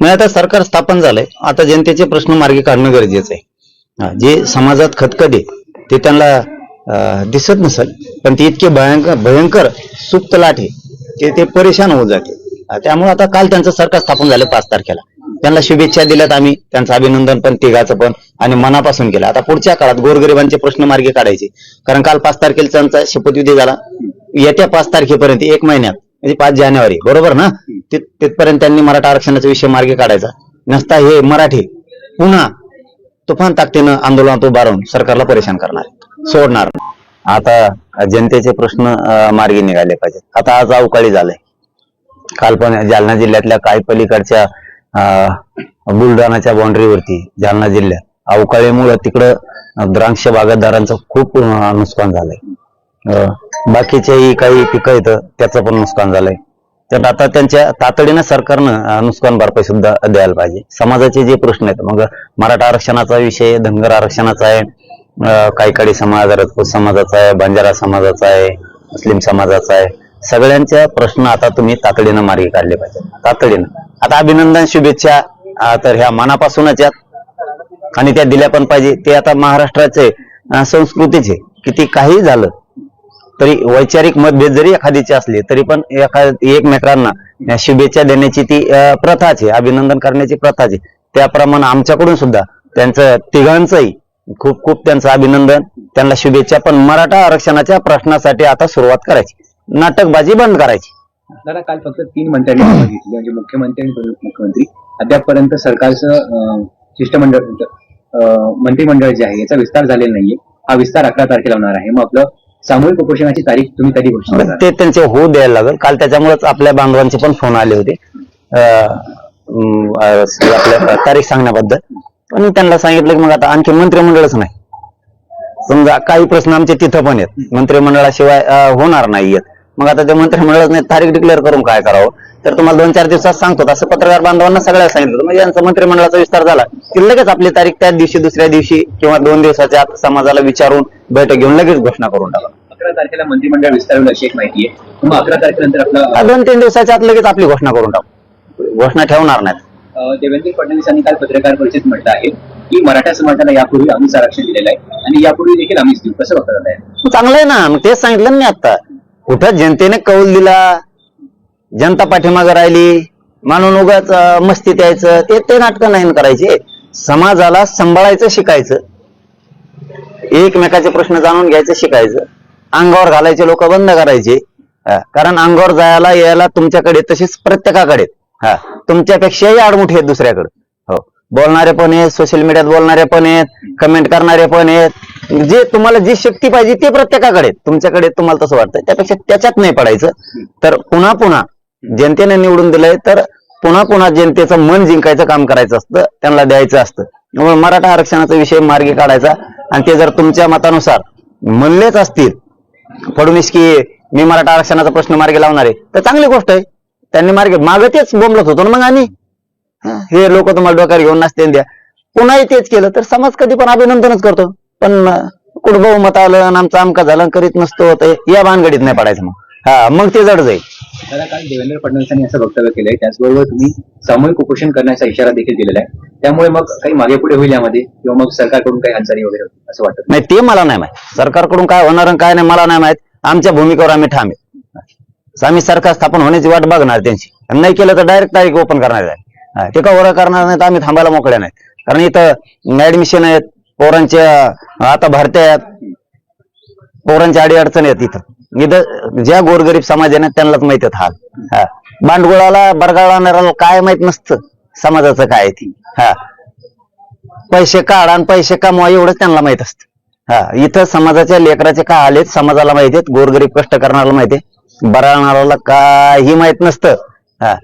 मग आता सरकार स्थापन झालंय. आता जनतेचे प्रश्न मार्गी काढणं गरजेचं आहे. जे समाजात खतखते ते त्यांना दिसत नसेल पण ते इतके भयंकर भयंकर सुप्त लाट आहे ते ते परेशान होऊन जाते त्यामुळे आता काल त्यांचं सरकार स्थापन झालं पाच तारखेला. त्यांना शुभेच्छा दिल्यात आम्ही त्यांचं अभिनंदन पण तिघाचं पण आणि मनापासून केलं. आता पुढच्या काळात गोरगरिबांचे प्रश्न मार्गी काढायचे. कारण काल पाच तारखेला त्यांचा शपथविधी झाला. येत्या पाच तारखेपर्यंत एक महिन्यात म्हणजे पाच जानेवारी बरोबर ना? तिथ- तिथपर्यंत त्यांनी मराठा आरक्षणाचा विषय मार्गी काढायचा. नसता हे मराठी पुन्हा तुफान ताकदीनं आंदोलनात उभा राहून सरकारला परेशान करणार सोडणार. आता जनतेचे प्रश्न मार्गी निघाले पाहिजेत. आता आज अवकाळी झालंय. काल पण जालना जिल्ह्यातल्या काही पलीकडच्या अं, बुलढाणाच्या बाउंड्रीवरती जालना जिल्ह्यात अवकाळीमुळे तिकडं द्राक्ष बागायतदारांचं खूप नुकसान झालंय. बाकीचेही बाकीच्याही काही पिकं येतं त्याचं पण नुकसान झालंय. तर आता त्यांच्या तातडीनं सरकारनं नुकसान भरपाई सुद्धा द्यायला पाहिजे. समाजाचे जे प्रश्न आहेत मग मराठा आरक्षणाचा विषय धनगर आरक्षणाचा आहे काही काही समाज राजपूत समाजाचा आहे बंजारा समाजाचा आहे मुस्लिम समाजाचा आहे सगळ्यांच्या प्रश्न आता तुम्ही तातडीनं मार्गी काढले पाहिजे तातडीनं. आता अभिनंदन शुभेच्छा तर ह्या मनापासूनच यात. आणि त्या दिल्या पण पाहिजे. ते आता महाराष्ट्राचे संस्कृतीचे. किती काही झालं तरी वैचारिक मतभेद जरी एखादीचे असले तरी पण एखा एकमेकांना शुभेच्छा देण्याची ती प्रथाच आहे अभिनंदन करण्याची प्रथाच आहे. त्याप्रमाणे आमच्याकडून सुद्धा त्यांचं तिघांचंही खूप खूप त्यांचं अभिनंदन त्यांना शुभेच्छा पण मराठा आरक्षणाच्या प्रश्नासाठी आता सुरुवात करायची. नाटकबाजी बंद करायची. दादा काल फक्त तीन मंत्र्यांनी शपथ म्हणजे मुख्यमंत्री आणि उपमुख्यमंत्री. अद्यापपर्यंत सरकारचं शिष्टमंडळ मंत्रिमंडळ जे आहे याचा विस्तार झालेला नाहीये. हा विस्तार अकरा तारखेला होणार आहे. मग आपलं सामूहिक उपोषणाची तारीख तुम्ही कधी करणार ते त्यांचे होऊ द्यायला लागेल. काल त्याच्यामुळेच आपल्या बांधवांचे पण फोन आले होते. आपल्या तारीख सांगण्याबद्दल. पण त्यांना सांगितलं की मग आता आणखी मंत्रिमंडळच नाही. समजा काही प्रश्न आमचे तिथं पण आहेत. मंत्रिमंडळाशिवाय होणार नाहीयेत मग आता ते मंत्रिमंडळाच नाही तारीख डिक्लेअर करून काय करावं? तर तुम्हाला दोन चार दिवसात सांगतो. असं पत्रकार बांधवांना सगळ्याला सांगितलं. म्हणजे यांचा मंत्रिमंडळाचा विस्तार झाला. की लगेच आपली तारीख त्याच दिवशी दुसऱ्या दिवशी किंवा दोन दिवसाच्या आत समाजाला विचारून बैठक घेऊन लगेच घोषणा करून टाका. अकरा तारखेला मंत्रिमंडळ विस्तार अशी एक माहिती आहे. मग अकरा तारखेनंतर आपलं दोन तीन दिवसाच्या आत लगेच आपली घोषणा करून टाकू. घोषणा ठेवणार नाहीत. अं, देवेंद्र फडणवीसांनी काल पत्रकार परिषदेत म्हटलं आहे की मराठा समाजाला यापूर्वी आम्हीच आरक्षण दिलेलं आहे आणि यापूर्वी देखील आम्हीच देऊ कसं बघता दादा हे? चांगलं आहे ना. तेच सांगितलं ना मी आता कुठं जनतेने कौल दिला जनता पाठीमागे राहिली म्हणून उगाच मस्ती द्यायचं ते ते नाटकं नाही करायचे. समाजाला सांभाळायचं शिकायचं. एकमेकाचे प्रश्न जाणून घ्यायचं शिकायचं. अंगावर घालायचे लोक बंद करायचे. कारण अंगावर जायला यायला तुमच्याकडे तसेच प्रत्येकाकडे हा तुमच्यापेक्षाही आडमुठी आहेत दुसऱ्याकडे. हो बोलणारे पण आहेत सोशल मीडियात बोलणारे पण आहेत कमेंट करणारे पण आहेत. जे तुम्हाला जी शक्ती पाहिजे ते प्रत्येकाकडे तुमच्याकडे तुम्हाला तसं वाटतं त्यापेक्षा त्याच्यात नाही पडायचं. तर पुन्हा पुन्हा जनतेने निवडून दिलंय तर पुन्हा पुन्हा जनतेचं मन जिंकायचं काम करायचं असतं त्यांना द्यायचं असतं. त्यामुळे मराठा आरक्षणाचा विषय मार्गी काढायचा आणि ते जर तुमच्या मतानुसार म्हणलेच असतील फडणवीस की मी मराठा आरक्षणाचा प्रश्न मार्गी लावणार आहे तर चांगली गोष्ट आहे. त्यांनी मार्गे मागे तेच बोंबलत होतो ना मग आणि हे लोक तुम्हाला डोक्यावर घेऊन नसते द्या. पुन्हाही तेच केलं तर समाज कधी पण अभिनंदनच करतो. पण अं, कुठं बहुमत आलं आमचा आमचं आमका झालं करीत नसतो या भानगडीत नाही पडायचं मग. हा मग ते जड जाईल. त्याला काल देवेंद्र फडणवीसांनी असं वक्तव्य केलंय त्याचबरोबर तुम्ही सामूहिक उपोषण करण्याचा इशारा देखील दिलेला आहे त्यामुळे मग काही मागे पुढे होईल यामध्ये किंवा मग सरकारकडून काही हालचाली वगैरे होतील असं वाटत नाही ते मला नाही माहीत. सरकारकडून काय होणार आणि काय नाही मला नाही माहीत. आमच्या भूमिकेवर आम्ही ठाम आहे. आम्ही सरकार स्थापन होण्याची वाट बघणार त्यांची. आणि नाही केलं तर डायरेक्ट तारीख ओपन करणार आहे. ते का वर करणार नाही तर आम्ही थांबायला मोकळ्या नाहीत. कारण इथं ऍडमिशन आहेत पोरांच्या आता भरत्या आहेत. पोरांच्या अडी अडचणी आहेत इथं. इथं ज्या गोरगरीब समाज आहे ना त्यांनाच माहीत आहेत हाल हा. बांडगुळाला बरगाळणाऱ्याला काय माहीत नसतं समाजाचं काय आहे ती. हा. पैसे काढा आणि पैसे कमवा एवढंच त्यांना माहीत असतं. हा. इथं समाजाच्या लेकराचे काय आलेत समाजाला माहिती आहेत गोरगरीब कष्ट करणाऱ्याला माहिती आहे. बराळणाऱ्याला काही माहीत नसतं. हा.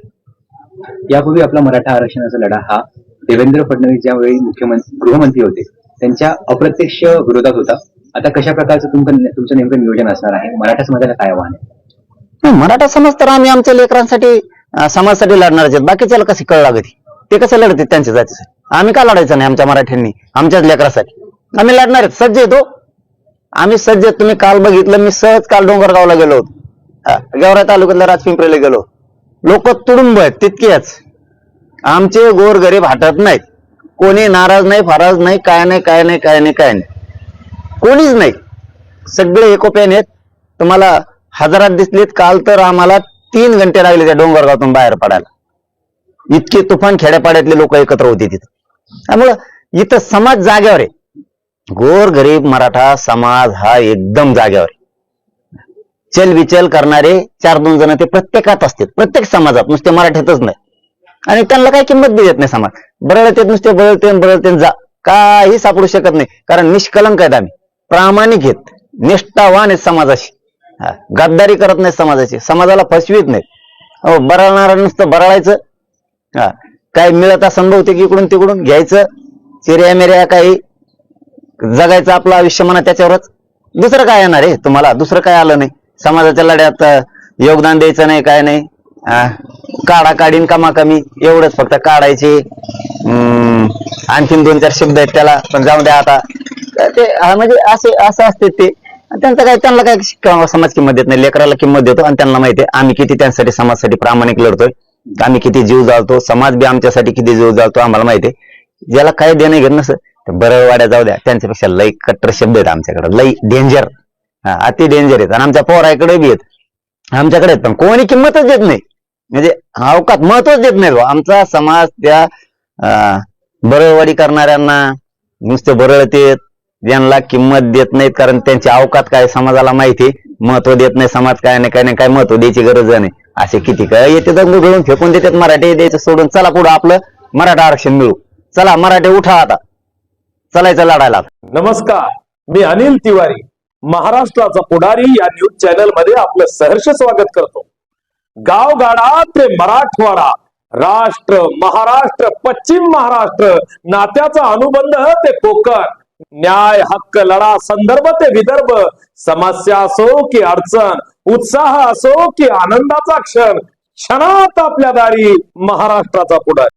यापूर्वी आपला मराठा आरक्षणाचा लढा हा देवेंद्र फडणवीस ज्यावेळी मुख्यमंत्री गृहमंत्री होते त्यांच्या अप्रत्यक्ष विरोधात होता. आता कशा प्रकारचं तुमचं तुमचं नेमकं नियोजन असणार आहे? मराठा समाजाला काय आव्हान आहे? नाही, मराठा समाज तर आम्ही आमच्या लेकरांसाठी अं, समाजासाठी लढणार आहेत. बाकीच्याला कशी कळ लागत? ते कसं लढतात त्यांच्या जातीसाठी? आम्ही का लढायचं नाही आमच्या मराठ्यांनी आमच्याच लेकरासाठी? आम्ही लढणार आहेत. सज्ज येतो. आम्ही सज्ज आहेत. तुम्ही काल बघितलं मी सहज काल डोंगरगावला गेलो होतो. हा, गेवरा तालुक्यातल्या राजपिंपरीला गेलो लोक तुडुंब आहेत तितकेच आमचे गोर गरीब हटत नाहीत. कोणी नाराज नाही फाराज नाही काय नाही काय नाही काय नाही काय नाही. कोणीच नाही. सगळे एकोप्याने आहेत. तुम्हाला हजारात दिसलेत काल तर आम्हाला तीन घंटे लागले त्या डोंगरगावातून बाहेर पडायला. इतके तुफान खेड्यापाड्यातले लोक एकत्र होते तिथं. त्यामुळं इथं समाज जाग्यावर आहे. गोर गरीब मराठा समाज हा एकदम जाग्यावर आहे. चल विचल करणारे चार दोन जण ते प्रत्येकात असतात प्रत्येक समाजात नुसते मराठीतच नाही. आणि त्यांना काही किंमत बी देत नाही समाज. बरळते नुसते बरळते बरळते जा. काही सापडू शकत नाही. कारण निष्कलंक आहेत आम्ही. प्रामाणिक आहेत. निष्ठावान आहेत समाजाशी. हा, गद्दारी करत नाही समाजाची समाजाला फसवीत नाहीत. अहो बरळणार नुसतं बरळायचं. हा काय मिळत असं बहुतेक इकडून तिकडून घ्यायचं. चिऱ्या मिऱ्या काही जगायचं आपलं आयुष्य म्हणा त्याच्यावरच. दुसरं काय येणार आहे तुम्हाला? दुसरं काय आलं नाही. समाजाच्या लढ्यात योगदान द्यायचं नाही काय नाही. काढा काढीन कमा कमी एवढंच फक्त काढायचे. हम्म, आणखीन दोन चार शब्द आहेत त्याला. पण जाऊ द्या आता. ते हा, म्हणजे असे असं असते ते. आणि त्यांचं काय त्यांना काय किंवा समाज किंमत देत नाही लेकराला किंमत देतो. आणि त्यांना माहिती आहे आम्ही किती त्यांच्यासाठी समाजासाठी प्रामाणिक लढतोय. आम्ही किती जीव जाळतो. समाज बी आमच्यासाठी किती जीव जाळतो आम्हाला माहिती आहे. ज्याला काय देणं घेत नसतं तर बरळवाड्या जाऊ द्या. त्यांच्यापेक्षा लई कट्टर शब्द आहेत आमच्याकडे. लई डेंजर हा अति डेंजर आहेत. आणि आमच्या पोराकडे बी आहेत. आमच्याकडे आहेत पण कोणी किंमतच देत नाही. म्हणजे अवकात महत्वच देत नाही बुवा. आमचा समाज त्या अं, बरळवाडी करणाऱ्यांना नुसते बरळतेत यांना किंमत देत नाहीत कारण त्यांची अवकात काय समाजाला माहिती महत्त्व देत नाही समाज काय नाही काय नाही काय महत्त्व द्यायची गरज नाही. असे किती काय येते दंग घेऊन फेकून देतात मराठी द्यायचं सोडून. चला पुढं आपलं मराठा आरक्षण मिळू. चला मराठी उठा आता. चलायचं लढायला. नमस्कार. मी अनिल तिवारी महाराष्ट्राचा पुढारी या न्यूज चॅनलमध्ये आपलं सहर्ष स्वागत करतो. गावगाडा ते मराठवाडा राष्ट्र महाराष्ट्र पश्चिम महाराष्ट्र नात्याचा अनुबंध ते कोकण. न्याय हक्क लढा संदर्भ ते विदर्भ. समस्या असो की अडचण उत्साह असो की आनंदाचा क्षण क्षणात आपल्या दारी महाराष्ट्राचा पुढारी.